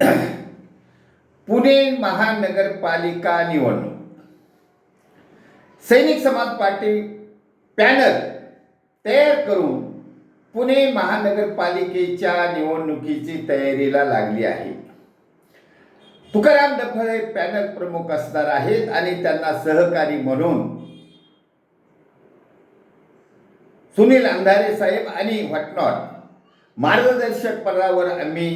पुणे महानगरपालिका निवडणूक. सैनिक समाज पार्टी पॅनल तयार करून पुणे महानगरपालिकेच्या निवडणुकीची तयारीला लागली आहे. तुकाराम डफळे पॅनल प्रमुख असणार आहेत आणि त्यांना सहकारी म्हणून सुनील अंधारे साहेब आणि व्हॉटनॉट मार्गदर्शक पदावर आम्ही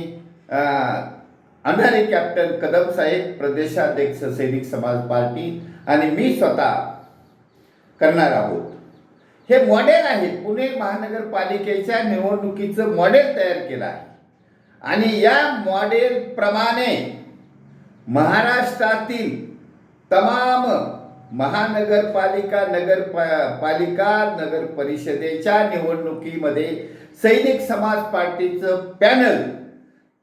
आम्ही कॅप्टन कदम साहेब प्रदेशाध्यक्ष सैनिक समाज पार्टी आणि मी स्वतः करणार आहोत. हे मॉडेल आहे पुणे महानगरपालिकेच्या निवडणुकीचं मॉडेल तयार केलं आहे. आणि या मॉडेलप्रमाणे महाराष्ट्रातील तमाम महानगरपालिका नगर पालिका नगर परिषदेच्या निवडणुकीमध्ये सैनिक समाज पार्टीचं पॅनल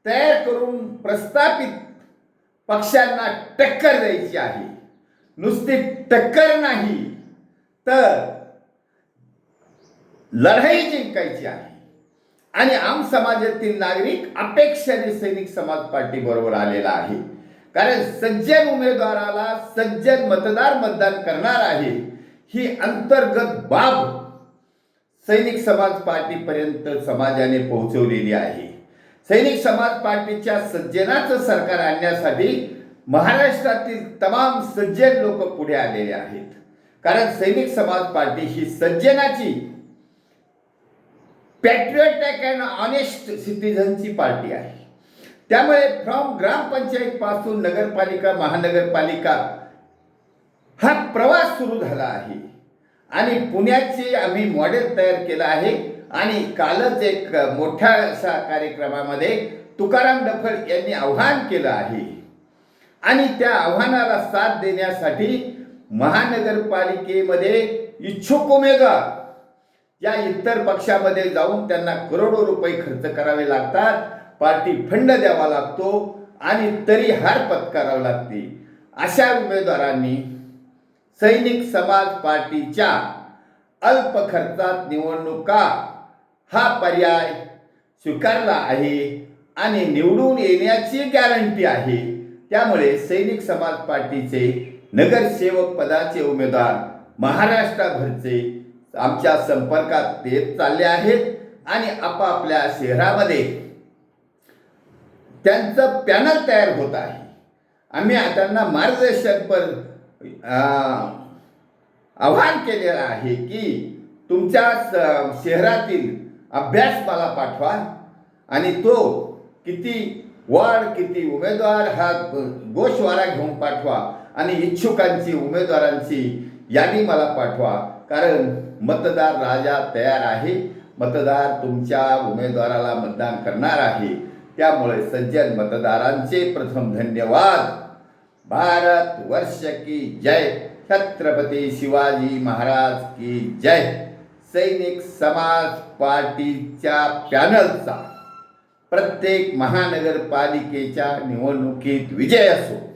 तयार करून प्रस्थापित पक्षांना टक्कर द्यायची आहे. नुसती टक्कर नाही तर लढाई जिंकायची आहे. आणि आम समाजातील नागरिक अपेक्षाने सैनिक समाज पार्टी बरोबर आलेला आहे. कारण सज्जन उमेदवाराला सज्जन मतदार मतदान करणार आहे ही अंतर्गत बाब सैनिक समाज पार्टीपर्यंत समाजाने पोहोचवलेली आहे. सैनिक समाज पार्टीच्या सज्जनाचं सरकार आणण्यासाठी महाराष्ट्रातील तमाम सज्जन लोक पुढे आलेले आहेत. कारण सैनिक समाज पार्टी ही सज्जनाची पॅट्रियोटिक अँड ऑनेस्ट सिटीझनची पार्टी आहे. त्यामुळे फ्रॉम ग्रामपंचायत पासून नगरपालिका महानगरपालिका हा प्रवास सुरू झाला आहे. आणि पुण्याचे आम्ही मॉडेल तयार केलं आहे. आणि कालच एक मोठ्या अशा कार्यक्रमामध्ये तुकाराम डफळ यांनी आव्हान केलं आहे. आणि त्या आव्हानाला साथ देण्यासाठी महानगरपालिकेमध्ये इच्छुक उमेदवार या इतर पक्षामध्ये जाऊन त्यांना करोडो रुपये खर्च करावे लागतात पार्टी फंड द्यावा लागतो आणि तरी हार पत्करावी लागते. अशा उमेदवारांनी सैनिक समाज पार्टीच्या अल्प खर्चात निवडणुका हा पर्याय स्वीकारला आहे आणि निवडून येण्याची गॅरंटी आहे. त्यामुळे सैनिक समाज पार्टीचे नगरसेवक पदाचे उमेदवार महाराष्ट्राभरचे आमच्या संपर्कात येत चालले आहेत आणि आपापल्या शहरामध्ये त्यांचं पॅनल तयार होत आहे. आम्ही त्यांना मार्गदर्शनपर आव्हान केलेलं आहे की तुमच्या शहरातील अभ्यास मला पाठवा आणि तो किती वाढ किती उमेदवार हा गोशवारा घेऊन पाठवा आणि इच्छुकांची उमेदवारांची यादी मला पाठवा. कारण मतदार राजा तयार आहे मतदार तुमच्या उमेदवाराला मतदान करणार आहे. त्यामुळे सज्जन मतदारांचे प्रथम धन्यवाद. भारत वर्ष की जय. छत्रपती शिवाजी महाराज की जय. सैनिक समाज पार्टीच्या पॅनलचा प्रत्येक महानगरपालिकेच्या निवडणुकीत विजय असो.